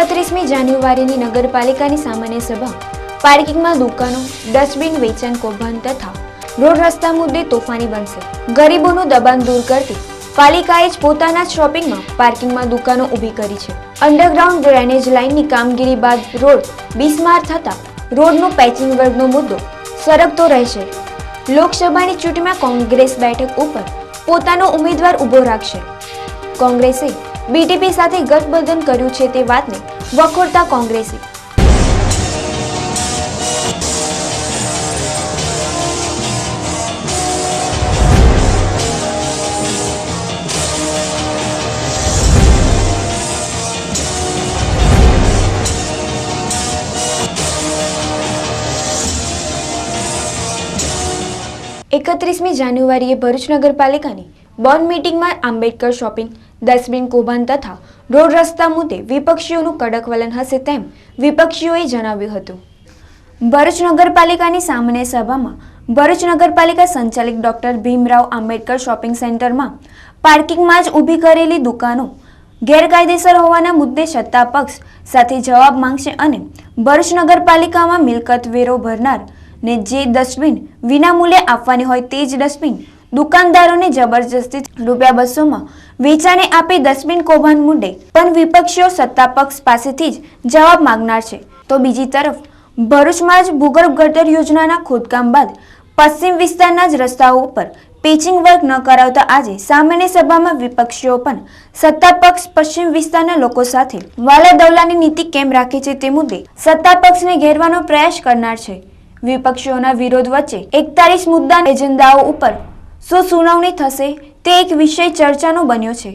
એકત્રીસમી જાન્યુઆરીની નગરપાલિકાની સામાન્ય સભા, પાર્કિંગમાં દુકાનો, ડસ્ટબિન વેચાણ કૌભાંડ તથા રોડ રસ્તા મુદ્દે તોફાની બનશે. ગરીબોનું દબાણ દૂર કરતી પાલિકાએ જ પોતાના જ શોપિંગમાં પાર્કિંગમાં દુકાનો ઊભી કરી છે. અંડરગ્રાઉન્ડ ડ્રેનેજ લાઇનની કામગીરી બાદ રોડ બિસ્માર થતા રોડનો પેચિંગ વર્ગનો મુદ્દો સરકતો રહેશે. લોકસભાની ચૂંટણીમાં કોંગ્રેસ બેઠક ઉપર પોતાનો ઉમેદવાર ઊભો રાખશે. કોંગ્રેસે બીટીપી સાથે ગઠબંધન કર્યું છે તે વાતને વખોડતા કોંગ્રેસી. એકત્રીસમી જાન્યુઆરીએ ભરૂચ નગરપાલિકાની બોર્ડ મીટિંગમાં આંબેડકર શોપિંગ ડસ્ટબિન કૌભાંડ તથા રોડ રસ્તા મુદ્દે વિપક્ષીઓનું કડક વલણ હશે તેમ વિપક્ષીઓએ જણાવ્યું હતું. ભરૂચ નગરપાલિકાની સામાન્ય સભામાં ભરૂચ નગરપાલિકા સંચાલિત ડોક્ટર ભીમરાવ આંબેડકર શોપિંગ સેન્ટરમાં પાર્કિંગમાં જ ઊભી કરેલી દુકાનો ગેરકાયદેસર હોવાના મુદ્દે સત્તા પક્ષ સાથે જવાબ માંગશે અને ભરૂચ નગરપાલિકામાં મિલકત વેરો ભરનાર ને જે ડસ્ટબિન વિનામૂલ્યે આપવાની હોય તે જ ડસ્ટબિન દુકાનદારોને જબરજસ્તી રૂપિયા બસોમાં વેચાણે આપી દસબીન કૌભાંડ મુદ્દે પણ વિપક્ષીઓ સત્તા પક્ષ પાસેથી જ જવાબ માંગનાર છે. તો બીજી તરફ ભરૂચમાં જ ભૂગર્ભ ગટર યોજનાના ખોદકામ બાદ પશ્ચિમ વિસ્તારના જ રસ્તાઓ ઉપર પેચિંગ વર્ક ન કરાવતા આજે સામાન્ય સભામાં વિપક્ષીઓ પણ સત્તા પક્ષ પશ્ચિમ વિસ્તારના લોકો સાથે વાલા દવલાની નીતિ કેમ રાખે છે તે મુદ્દે સત્તા પક્ષને ઘેરવાનો પ્રયાસ કરનાર છે. વિપક્ષીઓના વિરોધ વચ્ચે એકતાલીસ મુદ્દા એજન્ડાઓ ઉપર શું સુનાવણી થશે તે એક વિષય ચર્ચાનો બન્યો છે.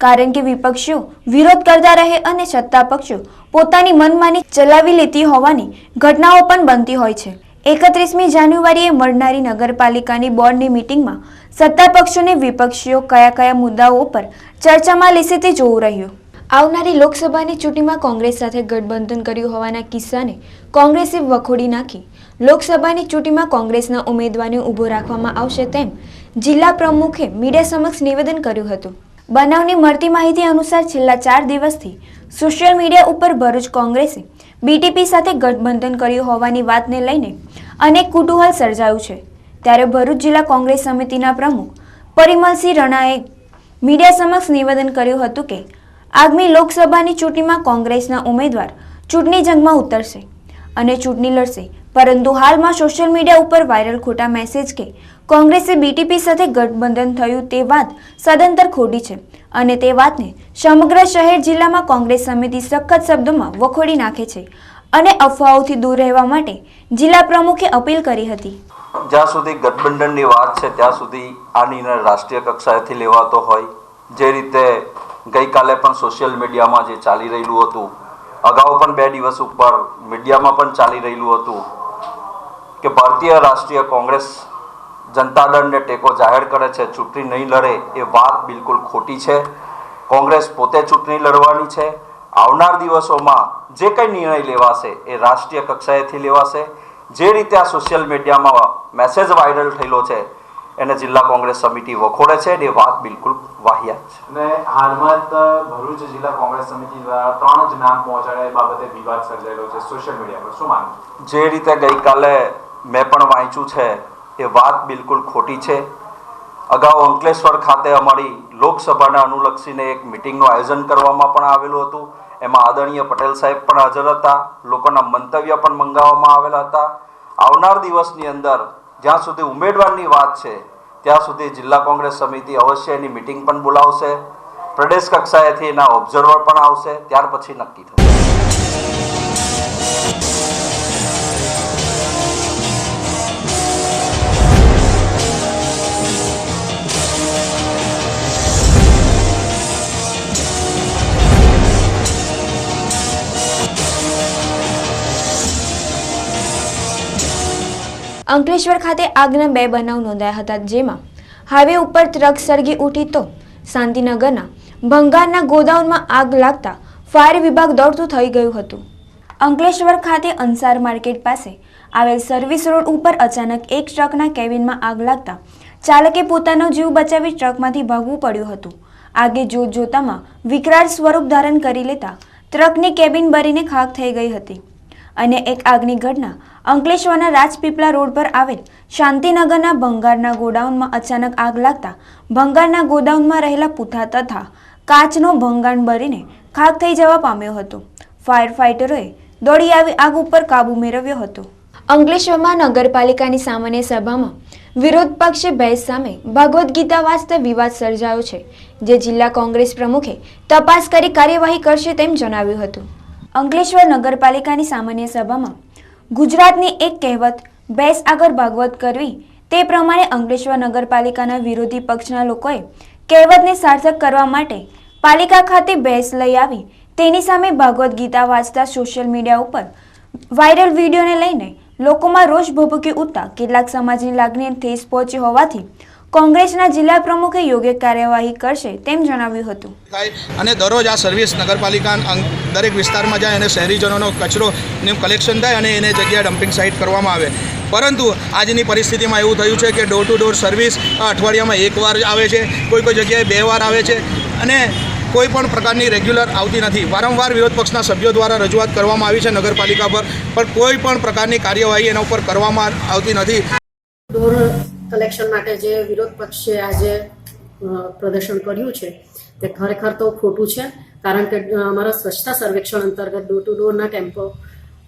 કારણ કે વિપક્ષીઓ વિરોધ કરતા રહે અને સત્તા પક્ષો પોતાની મનમાની ચલાવી લેતી હોવાની ઘટનાઓ પણ બનતી હોય છે. એકત્રીસમી જાન્યુઆરીએ મળનારી નગરપાલિકાની બોર્ડની મિટિંગમાં સત્તા પક્ષોને વિપક્ષીઓ કયા કયા મુદ્દાઓ પર ચર્ચામાં લેશે તે જોવું રહ્યું. આવનારી લોકસભાની ચૂંટણીમાં કોંગ્રેસ સાથે ગઠબંધન કર્યું હોવાના કિસ્સાને કોંગ્રેસે વખોડી નાખી. લોકસભાની ચૂંટણીમાં કોંગ્રેસના ઉમેદવારને ઊભો રાખવામાં આવશે તેમ જિલ્લા પ્રમુખે મીડિયા સમક્ષ નિવેદન કર્યું હતું. બનાવની મળતી માહિતી અનુસાર છેલ્લા ચાર દિવસથી સોશિયલ મીડિયા ઉપર ભરૂચ કોંગ્રેસે બીટીપી સાથે ગઠબંધન કર્યું હોવાની વાતને લઈને અનેક કુતૂહલ સર્જાયું છે. ત્યારે ભરૂચ જિલ્લા કોંગ્રેસ સમિતિના પ્રમુખ પરિમલસિંહ રણાએ મીડિયા સમક્ષ નિવેદન કર્યું હતું કે, આગામી લોકસભાની ચૂંટણીમાં કોંગ્રેસના ઉમેદવાર ચૂંટણી જંગમાં ઉતરશે અને ચૂંટણી લડશે પરંતુ હાલમાં સોશિયલ મીડિયા ઉપર વાયરલ ખોટા મેસેજ કે કોંગ્રેસે બીટીપી સાથે ગઠબંધન થયું તે વાત સદંતર ખોટી છે અને તે વાતને સમગ્ર શહેર જિલ્લામાં કોંગ્રેસ સમિતિ સખત શબ્દોમાં વખોડી નાખે છે અને અફવાઓથી દૂર રહેવા માટે જિલ્લા પ્રમુખે અપીલ કરી હતી. જ્યાં સુધી ગઠબંધનની વાત છે, ત્યાં સુધી આ નિર્ણય રાષ્ટ્રીય કક્ષાએથી લેવાતો હોય. જે રીતે ગઈકાલે પણ સોશિયલ મીડિયામાં જે ચાલી રહેલું હતું, અગાઉ પણ બે દિવસ ઉપર મીડિયામાં પણ ચાલી રહેલું હતું કે ભારતીય રાષ્ટ્રીય કોંગ્રેસ જનતા દળને ટેકો જાહેર કરે છે ચૂંટણી નહીં લડે એ વાત બિલકુલ ખોટી છે. કોંગ્રેસ પોતે ચૂંટણી લડવાની છે. આવનાર દિવસોમાં જે કંઈ નિર્ણય લેવાશે એ રાષ્ટ્રીય કક્ષાએથી લેવાશે. જે રીતે આ સોશિયલ મીડિયામાં મેસેજ વાયરલ થયેલો છે એને જિલ્લા કોંગ્રેસ સમિતિ વખોડે છે એ વાત બિલકુલ વાહિયાત છે. અને હાલમાં ભરૂચ જિલ્લા કોંગ્રેસ સમિતિ દ્વારા ત્રણ જ નામ પહોંચાડ્યા એ બાબતે વિવાદ સર્જાયેલો છે સોશિયલ મીડિયા પર. શું માનવું જે રીતે ગઈકાલે મેં પણ વાંચ્યું છે, એ વાત બિલકુલ ખોટી છે. અગાઉ અંકલેશ્વર ખાતે અમારી લોકસભાને અનુલક્ષીને એક મિટિંગનું આયોજન કરવામાં પણ આવેલું હતું. એમાં આદરણીય પટેલ સાહેબ પણ હાજર હતા, લોકોના મંતવ્ય પણ મંગાવવામાં આવેલા હતા. આવનાર દિવસની અંદર જ્યાં સુધી ઉમેદવારની વાત છે, ત્યાં સુધી જિલ્લા કોંગ્રેસ સમિતિ અવશ્ય એની મિટિંગ પણ બોલાવશે. પ્રદેશ કક્ષાએથી એના ઓબ્ઝર્વર પણ આવશે, ત્યાર પછી નક્કી થશે. અંકલેશ્વર ખાતે આગના બે બનાવ નોંધાયા હતા, જેમાં હાઈવે ઉપર ટ્રક સળગી ઉઠી તો શાંતિનગરના ભંગારના ગોદાઉનમાં આગ લાગતા ફાયર વિભાગ દોડતું થઈ ગયું હતું. અંકલેશ્વર ખાતે અંસાર માર્કેટ પાસે આવેલ સર્વિસ રોડ ઉપર અચાનક એક ટ્રકના કેબિનમાં આગ લાગતા ચાલકે પોતાનો જીવ બચાવી ટ્રકમાંથી ભાગવું પડ્યું હતું. આગે જોત જોતામાં વિકરાળ સ્વરૂપ ધારણ કરી લેતા ટ્રકની કેબિન બરીને ખાક થઈ ગઈ હતી. અને એક આગની ઘટના અંકલેશ્વરના રાજપીપળા રોડ પર આવેલ શાંતિનગરના ભંગારના ગોડાઉનમાં અચાનક આગ લાગતા ભંગારના ગોડાઉનમાં રહેલા પૂથા તથા કાચનો ભંગાણ બળીને ખાક થઈ જવા પામ્યો હતો. ફાયર ફાઇટરોએ દોડી આવી આગ ઉપર કાબુ મેળવ્યો હતો. અંકલેશ્વરમાં નગરપાલિકાની સામાન્ય સભામાં વિરોધ પક્ષે બહેસ સામે ભગવદ્ ગીતા વાંચતા વિવાદ સર્જાયો છે, જે જિલ્લા કોંગ્રેસ પ્રમુખે તપાસ કરી કાર્યવાહી કરશે તેમ જણાવ્યું હતું. અંકલેશ્વર નગરપાલિકાની સામાન્ય સભામાં ગુજરાતની એક કહેવત, બેસ આગળ ભાગવત કરવી. તે પ્રમાણે અંકલેશ્વર નગરપાલિકાના વિરોધી પક્ષના લોકોએ કહેવતને સાર્થક કરવા માટે પાલિકા ખાતે બેસ લઈ આવી. તેની સામે ભાગવત ગીતા વાંચતા સોશિયલ મીડિયા ઉપર વાયરલ વિડીયોને લઈને લોકોમાં રોષ ભભૂકી ઉઠતા કેટલાક સમાજની લાગણીને ઠેસ પહોંચી હોવાથી કોંગ્રેસના જિલ્લા પ્રમુખે યોગ્ય કાર્યવાહી કરશે તેમ જણાવ્યું હતું. અને દરરોજ આ સર્વિસ નગરપાલિકા દરેક વિસ્તારમાં જાય અને શહેરીજનોનો કચરો નું કલેક્શન થાય અને એને જગ્યાએ ડમ્પિંગ સાઇટ કરવામાં આવે. પરંતુ આજની પરિસ્થિતિમાં એવું થયું છે કે ડોર ટુ ડોર સર્વિસ અઠવાડિયામાં એકવાર આવે છે, કોઈ કોઈ જગ્યાએ બે વાર આવે છે અને કોઈ પણ પ્રકારની રેગ્યુલર આવતી નથી. વારંવાર વિરોધ પક્ષના સભ્યો દ્વારા રજૂઆત કરવામાં આવી છે નગરપાલિકા પર, પણ કોઈ પણ પ્રકારની કાર્યવાહી એના ઉપર કરવામાં આવતી નથી. કલેક્શન માટે જે વિરોધ પક્ષે આજે પ્રદર્શન કર્યું છે, તે ખરેખર તો ખોટું છે, કારણ કે અમારા સ્વચ્છતા સર્વેક્ષણ અંતર્ગત ડોર ટુ ડોરના ટેમ્પો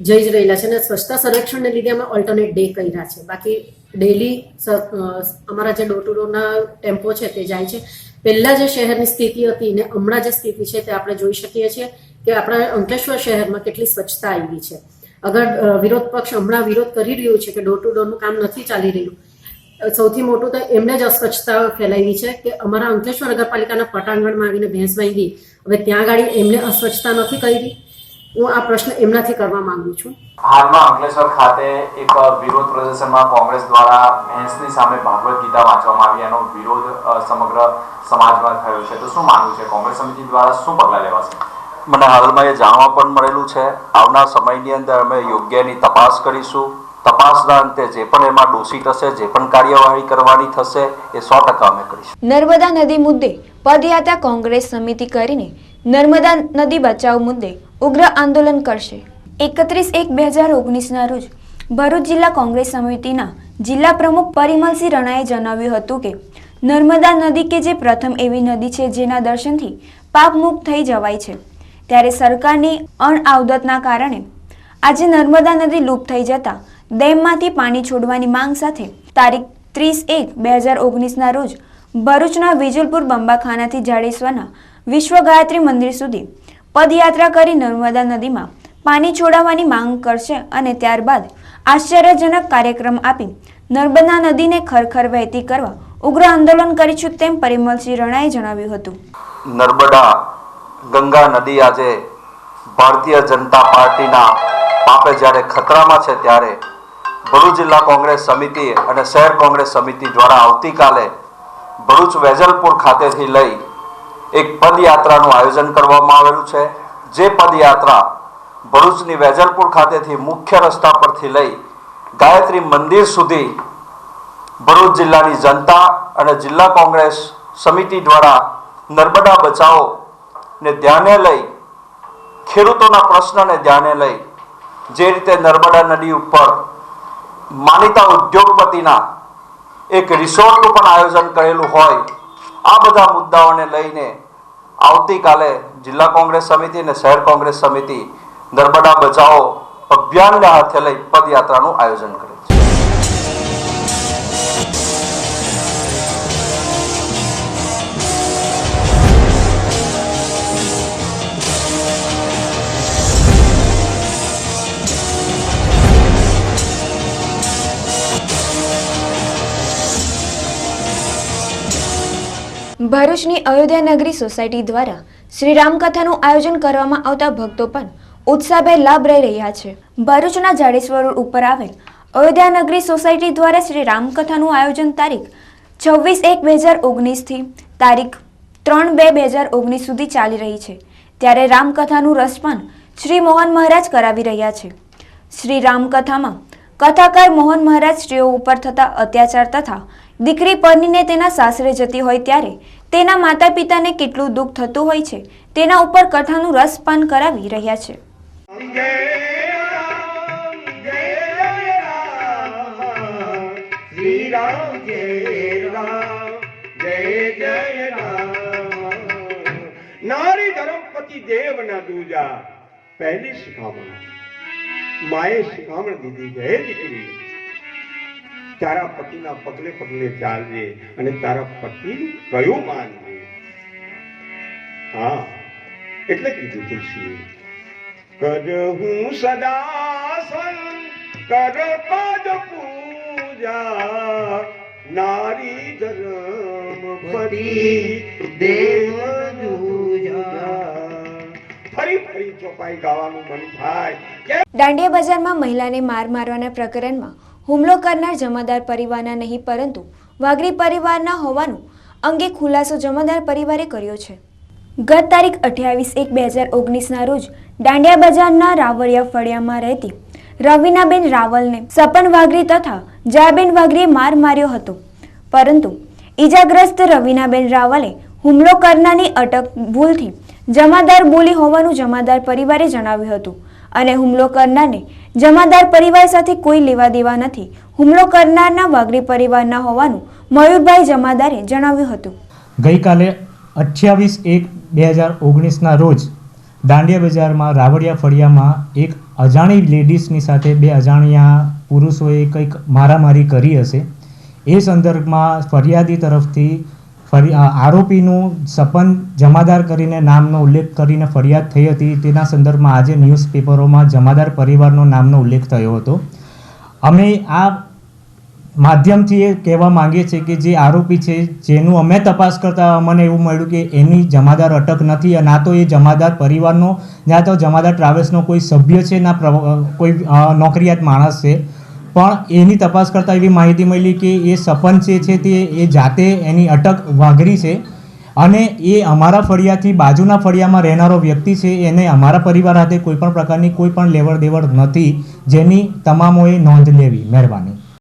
જઈ જ રહેલા છે અને સ્વચ્છતા સર્વેક્ષણને લીધે અમે ઓલ્ટરનેટ ડે કર્યા છે. બાકી ડેલી અમારા જે ડોર ટુ ડોરના ટેમ્પો છે, તે જાય છે. પહેલાં જે શહેરની સ્થિતિ હતી ને હમણાં જે સ્થિતિ છે, તે આપણે જોઈ શકીએ છીએ કે આપણા અંકલેશ્વર શહેરમાં કેટલી સ્વચ્છતા આવી છે. અગર વિરોધ પક્ષ હમણાં વિરોધ કરી રહ્યું છે કે ડોર ટુ ડોરનું કામ નથી ચાલી રહ્યું સૌથી મોટું તો એમને જ અસ્વચ્છતા ફેલાવી છે કે અમારા અંકલેશ્વર નગરપાલિકાના પટાંગણમાં આવીને ભેંસ ગઈ હવે ત્યાં ગાડી એમને અસ્વચ્છતા નથી કરી. હું આ પ્રશ્ન એમનાથી કરવા માંગુ છું. હાલમાં અંકલેશ્વર ખાતે એક વિરોધ પ્રદર્શનમાં કોંગ્રેસ દ્વારા ભેંસની સામે ભાગવત ગીતા વાંચવામાં આવી. એનો વિરોધ સમગ્ર સમાજમાં થયો છે. તો શું માનવું છે? કોંગ્રેસ સમિતિ દ્વારા શું પગલાં લેવાશે? મને હાલમાં એ જાણવા પણ મળેલું છે. આવનાર સમયની અંદર અમે યોગ્યની તપાસ કરીશું. તપાસના અંતે જે પણ એમાં દોષિત હશે જે પણ કાર્યવાહી કરવાની થશે, એ સો અમે કરીશું. નર્મદા નદી મુદ્દે પદયાત્રા કોંગ્રેસ સમિતિ કરીને નર્મદા નદી બચાવ મુદ્દે ઉગ્ર આંદોલન કરશે. એકત્રીસ એક બે હજાર ઓગણીસના રોજ ભરૂચ જિલ્લા કોંગ્રેસ સમિતિના જિલ્લા પ્રમુખ પરિમલસિંહ રણાએ જણાવ્યું હતું કે, નર્મદા નદી કે જે પ્રથમ એવી નદી છે જેના દર્શનથી પાપ મુક્ત થઈ જવાય છે. ત્યારે સરકારની અણઆવદતના કારણે આજે નર્મદા નદી લુપ્ત થઈ જતા ડેમમાંથી પાણી છોડવાની માંગ સાથે તારીખ ત્રીસ એક બે હજાર ઓગણીસના રોજ ભરૂચના વિજલપુર બંબાખાનાથી જાડેશ્વરના વિશ્વ ગાયત્રી મંદિર સુધી પદયાત્રા કરી નર્મદા નદીમાં પાણી છોડાવવાની માંગ કરશે અને ત્યારબાદ આશ્ચર્યજનક કાર્યક્રમ આપી નર્મદા નદીને ખરખર વહેતી કરવા ઉગ્ર આંદોલન કરીશું તેમ પરિમલસિંહ રણાએ જણાવ્યું હતું. નર્મદા ગંગા નદી આજે ભારતીય જનતા પાર્ટીના પાપે જ્યારે ખતરામાં છે ત્યારે ભરૂચ જિલ્લા કોંગ્રેસ સમિતિ અને શહેર કોંગ્રેસ સમિતિ દ્વારા આવતીકાલે ભરૂચ વેજલપુર ખાતેથી લઈ એક પદયાત્રાનું આયોજન કરવામાં આવેલું છે. જે પદયાત્રા ભરૂચની વેજલપુર ખાતેથી મુખ્ય રસ્તા પરથી લઈ ગાયત્રી મંદિર સુધી ભરૂચ જિલ્લાની જનતા અને જિલ્લા કોંગ્રેસ સમિતિ દ્વારા નર્મદા બચાવો ને ધ્યાને લઈ, ખેડૂતોના પ્રશ્નને ધ્યાને લઈ જે રીતે નર્મદા નદી ઉપર માનીતા ઉદ્યોગપતિના એક રિસોર્ટનું પણ આયોજન કરેલું હોય, આ બધા મુદ્દાઓને લઈને આવતીકાલે જિલ્લા કોંગ્રેસ સમિતિ અને શહેર કોંગ્રેસ સમિતિ નર્મદા બચાવો અભિયાનને હાથે લઈ પદયાત્રાનું આયોજન કરે ભરૂચની અયોધ્યા નગરી સોસાયટી દ્વારા શ્રી રામકથાનું આયોજન કરવામાં આવતા ભક્તો પણ ઉત્સાહભેર લાભ લઈ રહ્યા છે. ભરૂચના જાડેશ્વર ઉપર આવેલ અયોધ્યા નગરી સોસાયટી દ્વારા શ્રી રામકથાનું આયોજન તારીખ છવ્વીસ એક બે હજાર ઓગણીસથી તારીખ ત્રણ બે બે હજાર ઓગણીસ સુધી ચાલી રહી છે. ત્યારે રામકથાનું રસપાન શ્રી મોહન મહારાજ કરાવી રહ્યા છે. શ્રી રામકથામાં કથાકાર મોહન મહારાજ સ્ત્રીઓ ઉપર થતા અત્યાચાર તથા દીકરી પરનીને તેના સાસરે જતી હોય ત્યારે તેના માતા પિતાને કેટલું દુઃખ થતું હોય છે, તેના ઉપર કથાનું રસપાન કરાવી રહ્યા છે. દીકરી. તારા પતિના પગલે પગલે ચાલજે અને તારા પતિ કયો માનજે? હા, એટલે કીધું તુલસી કરહું સદા કર પદ પૂજા, નારી ધર્મ પતિ દેવ દાંડિયા બજારમાં મહિલાને માર મારવાના પ્રકરણમાં હુમલો કરનાર જમાદાર પરિવારના નહીં, પરંતુ વાઘરી પરિવારના હોવાનું અંગે ખુલાસો જમાદાર પરિવારે કર્યો છે. ગત તારીખ અઠ્યાવીસ એક બે હજાર ઓગણીસના રોજ દાંડિયા બજારના રાવળિયા ફળિયામાં રહેતી રવિનાબેન રાવલને સપન વાઘરી તથા જયાબેન વાઘરીએ માર માર્યો હતો. પરંતુ ઈજાગ્રસ્ત રવિનાબેન રાવલે હુમલો કરનારની અટક ભૂલથી જમાદાર બોલી હોવાનું જમાદાર પરિવારે જણાવ્યું હતું. અને હુમલો કરનારને જમાદાર પરિવાર સાથે કોઈ લેવા દેવા નથી. હુમલો કરનારના વાઘરી પરિવારના હોવાનું મયુરભાઈ જમાદારે જણાવ્યું હતું. ગઈકાલે અઠ્યાવીસ એક બે હજાર ઓગણીસના રોજ દાંડિયા બજારમાં રાવડિયા ફળિયામાં એક અજાણી લેડીઝની સાથે બે અજાણ્યા પુરુષોએ કંઈક મારામારી કરી હશે. એ સંદર્ભમાં ફરિયાદી તરફથી ફરી આરોપીનું સપન જમાદાર કરીને નામનો ઉલ્લેખ કરીને ફરિયાદ થઈ હતી. તેના સંદર્ભમાં આજે ન્યૂઝપેપરોમાં જમાદાર પરિવારનો નામનો ઉલ્લેખ થયો હતો. અમે આ માધ્યમથી એ કહેવા માંગીએ છીએ કે જે આરોપી છે, જેનું અમે તપાસ કરતા અમને એવું મળ્યું કે એની જમાદાર અટક નથી. ના તો એ જમાદાર પરિવારનો ના તો જમાદાર ટ્રાવેલ્સનો કોઈ સભ્ય છે, ના કોઈ નોકરિયાત માણસ છે. પણ એની તપાસ કરતાં એવી માહિતી મળી કે એ સપન છે છે તે એ જાતે એની અટક વાઘરી છે અને એ અમારા ફળિયાથી બાજુના ફળિયામાં રહેનારો વ્યક્તિ છે, એને અમારા પરિવાર સાથે કોઈપણ પ્રકારની કોઈ પણ લેવડ દેવડ નથી જેની તમામોએ નોંધ લેવી, મહેરબાની.